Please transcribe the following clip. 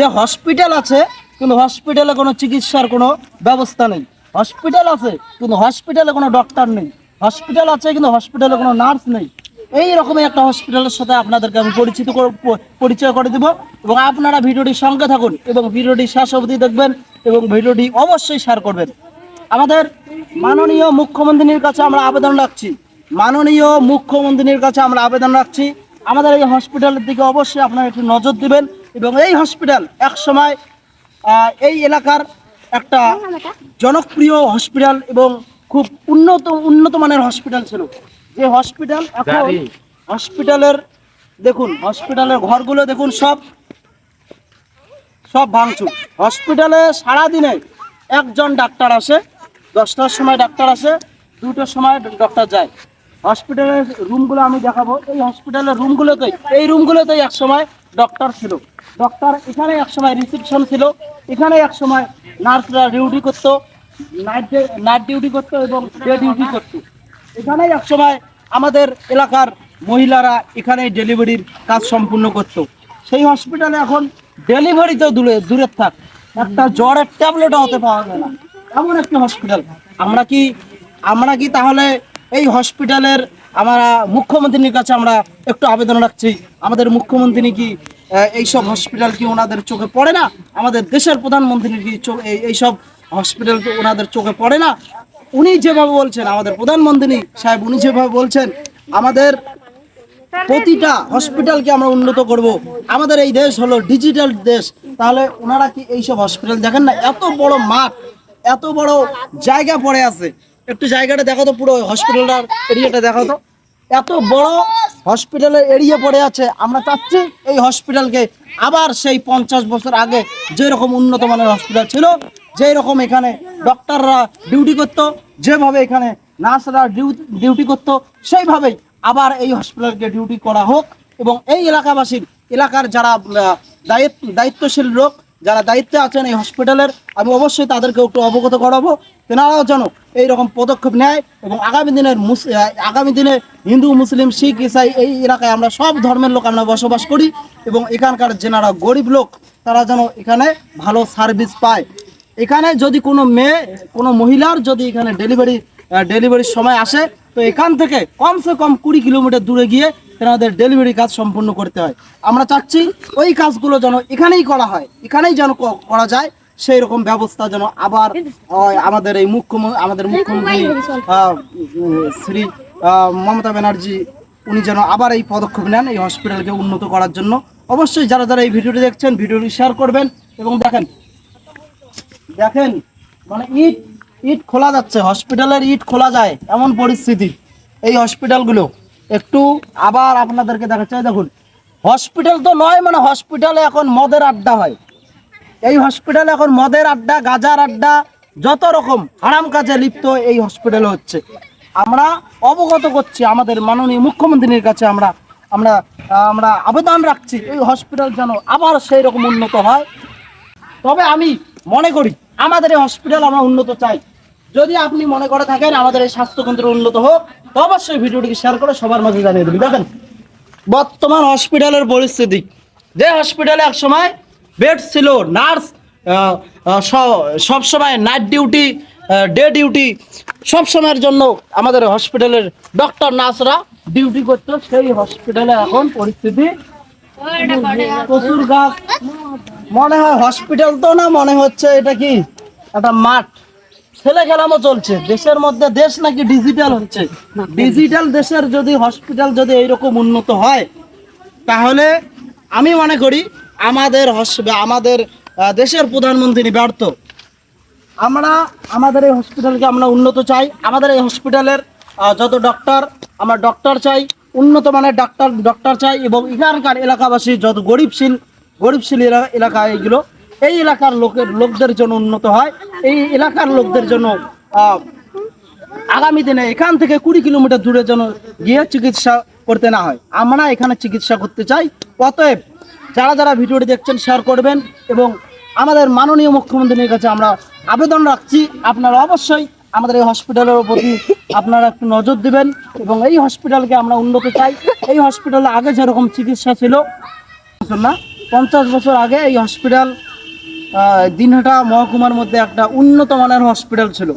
যে হসপিটাল আছে, কিন্তু হসপিটালে কোনো চিকিৎসার কোনো ব্যবস্থা নেই। হসপিটাল আছে, কিন্তু হসপিটালে কোনো ডক্টর নেই। হসপিটাল আছে, কিন্তু হসপিটালে কোনো নার্স নেই। এই রকমের একটা হসপিটালের সাথে আপনাদেরকে আমি পরিচিত পরিচয় করে দিব। এবং আপনারা ভিডিওটির সঙ্গে থাকুন এবং ভিডিওটি শেষ অবধি দেখবেন এবং ভিডিওটি অবশ্যই শেয়ার করবেন। আমাদের মাননীয় মুখ্যমন্ত্রীর কাছে আমরা আবেদন রাখছি। মাননীয় মুখ্যমন্ত্রীর কাছে আমরা আবেদন রাখছি। আমাদের এই হসপিটালের দিকে অবশ্যই আপনারা একটু নজর দিবেন। এবং এই হসপিটাল এক সময় এই এলাকার একটা জনপ্রিয় হসপিটাল এবং খুব উন্নত উন্নত মানের হসপিটাল ছিল। যে হসপিটাল এখন হসপিটালের দেখুন হসপিটালের ঘরগুলো দেখুন সব সব ভাঙচুর। হসপিটালে সারাদিনে একজন ডাক্তার আসে দশটার সময় ডাক্তার আসে দুটোর সময় ডক্টর যায়। হসপিটালের রুমগুলো আমি দেখাবো। এই হসপিটালের রুমগুলোতেই এই রুমগুলোতেই এক সময় ডক্টর ছিল। ডক্টর, এখানে এক সময় রিসেপশন ছিল, এখানে এক সময় নার্সরা ডিউটি করতো নাইট নাইট ডিউটি করতো এবং ডে ডিউটি করতো। এখানেই এক সময় আমাদের এলাকার মহিলারা এখানে ডেলিভারির কাজ সম্পূর্ণ করতো। সেই হসপিটালে এখন ডেলিভারি তো দূরে দূরে থাক। একটা জ্বরের ট্যাবলেটও হতে পাওয়া যায় না। এমন একটি হসপিটাল আমরা কি আমরা কি তাহলে এই হসপিটালের আমরা মুখ্যমন্ত্রীর কাছে আমরা একটু আবেদন রাখছি। আমাদের মুখ্যমন্ত্রী কি এইসব হসপিটাল কি ওনাদের চোখে পড়ে না? আমাদের দেশের প্রধানমন্ত্রীর কি এইসব হসপিটাল কি ওনাদের চোখে পড়ে না? উনি যেভাবে বলছেন, আমাদের প্রধানমন্ত্রী সাহেব উনি যেভাবে বলছেন, আমাদের প্রতিটা হসপিটালকে আমরা উন্নত করব। আমাদের এই দেশ হলো ডিজিটাল দেশ। তাহলে ওনারা কি এইসব হসপিটাল দেখেন না? এত বড় মাঠ, এত বড় জায়গা পড়ে আছে। একটু জায়গাটা দেখো তো, পুরো হসপিটালটার এরিয়াটা দেখো তো। এত বড় হসপিটালের এরিয়া পড়ে আছে, আমরা চাচ্ছি এই হসপিটালকে আবার সেই পঞ্চাশ বছর আগে যেরকম উন্নত মানের হসপিটাল ছিল যেই রকম এখানে ডক্টররা ডিউটি করতো, যেভাবে এখানে নার্সরা ডিউটি করতো, সেইভাবেই আবার এই হসপিটালকে ডিউটি করা হোক। এবং এই এলাকাবাসীর, এলাকার যারা দায়িত্ব, দায়িত্বশীল লোক যারা দায়িত্বে আছেন এই হসপিটালের আমি অবশ্যই তাদেরকে একটু অবগত করাবো তেনারাও যেন এইরকম পদক্ষেপ নেয় এবং আগামী দিনের আগামী দিনে হিন্দু, মুসলিম, শিখ, ইসাই এই এলাকায় আমরা সব ধর্মের লোক আমরা বসবাস করি এবং এখানকার যেনারা গরিব লোক, তারা যেন এখানে ভালো সার্ভিস পায়। এখানে যদি কোনো মেয়ে, কোনো মহিলার যদি এখানে ডেলিভারি ডেলিভারির সময় আসে, তো এখান থেকে কমসে কম কুড়ি কিলোমিটার দূরে গিয়ে তেনাদের ডেলিভারি কাজ সম্পূর্ণ করতে হয়। আমরা চাচ্ছি ওই কাজগুলো যেন এখানেই করা হয়, এখানেই যেন করা যায় সেই রকম ব্যবস্থা যেন আবার আমাদের এই মুখ্যমন্ত্রী আমাদের মুখ্যমন্ত্রী শ্রী মমতা ব্যানার্জি, উনি যেন আবার এই পদক্ষেপ নেন এই হসপিটালকে উন্নত করার জন্য। অবশ্যই যারা যারা এই ভিডিওটি দেখছেন, ভিডিওটি শেয়ার করবেন এবং দেখেন দেখেন মানে ইট ইট খোলা যাচ্ছে হসপিটালের ইট খোলা যায়, এমন পরিস্থিতি। এই হসপিটালগুলো একটু আবার আপনাদেরকে দেখাচ্ছে। দেখুন হসপিটাল তো নয় মানে হসপিটালে এখন মদের আড্ডা হয়। এই হসপিটালে এখন মদের আড্ডা, গাজার আড্ডা, যত রকম হারাম কাজে লিপ্ত এই হসপিটালে হচ্ছে। আমরা অবগত করছি আমাদের মাননীয় মুখ্যমন্ত্রীর কাছে আমরা আমরা আমরা আবেদন রাখছি এই হসপিটাল যেন আবার সেই রকম উন্নত হয়। তবে আমি মনে করি, আমাদের এই হসপিটাল আমরা উন্নত চাই। যদি আপনি মনে করে থাকেন আমাদের এই স্বাস্থ্যকেন্দ্র উন্নত হোক, তো অবশ্যই ভিডিওটিকে শেয়ার করে সবার মাঝে জানিয়ে দেবেন। দেখেন, বর্তমান হসপিটালের পরিস্থিতি। যে হসপিটালে এক সময় বেড ছিল নার্স সব সময় নাইট ডিউটি ডে ডিউটি সব সময়ের জন্য আমাদের হসপিটালের ডক্টর নার্সরা ডিউটি করতো। সেই হসপিটালে এখন পরিস্থিতি প্রচুর গাছ। মনে হয় হসপিটাল তো না, মনে হচ্ছে এটা কি? একটা মাঠ। ছেলে খেলামও চলছে। দেশের মধ্যে দেশ নাকি ডিজিটাল হচ্ছে। ডিজিটাল দেশের যদি হসপিটাল যদি এইরকম উন্নত হয় তাহলে আমি মনে করি আমাদের আমাদের দেশের প্রধানমন্ত্রী ব্যর্থ। আমরা আমাদের এই হসপিটালকে আমরা উন্নত চাই। আমাদের এই হসপিটালের যত ডক্টর আমরা ডক্টর চাই উন্নত মানের ডাক্তার ডক্টর চাই এবং এখানকার এলাকাবাসী যত গরিবশীল গরিবশীল এলা- এলাকা এইগুলো এই এলাকার লোকের, লোকদের জন্য উন্নত হয়। এই এলাকার লোকদের জন্য আগামী দিনে এখান থেকে কুড়ি কিলোমিটার দূরে যেন গিয়ে চিকিৎসা করতে না হয়। আমরা এখানে চিকিৎসা করতে চাই। অতএব যারা যারা ভিডিওটি দেখছেন শেয়ার করবেন এবং আমাদের মাননীয় মুখ্যমন্ত্রীর কাছে আমরা আবেদন রাখছি। আপনারা অবশ্যই আমাদের এই হসপিটালের প্রতি আপনারা একটু নজর দিবেন এবং এই হসপিটালকে আমরা উন্নত চাই। এই হসপিটালে আগে যেরকম চিকিৎসা ছিল, না, পঞ্চাশ বছর আগে এই হসপিটাল দিনহাটা মহকুমার মধ্যে একটা উন্নত মানের হসপিটাল ছিল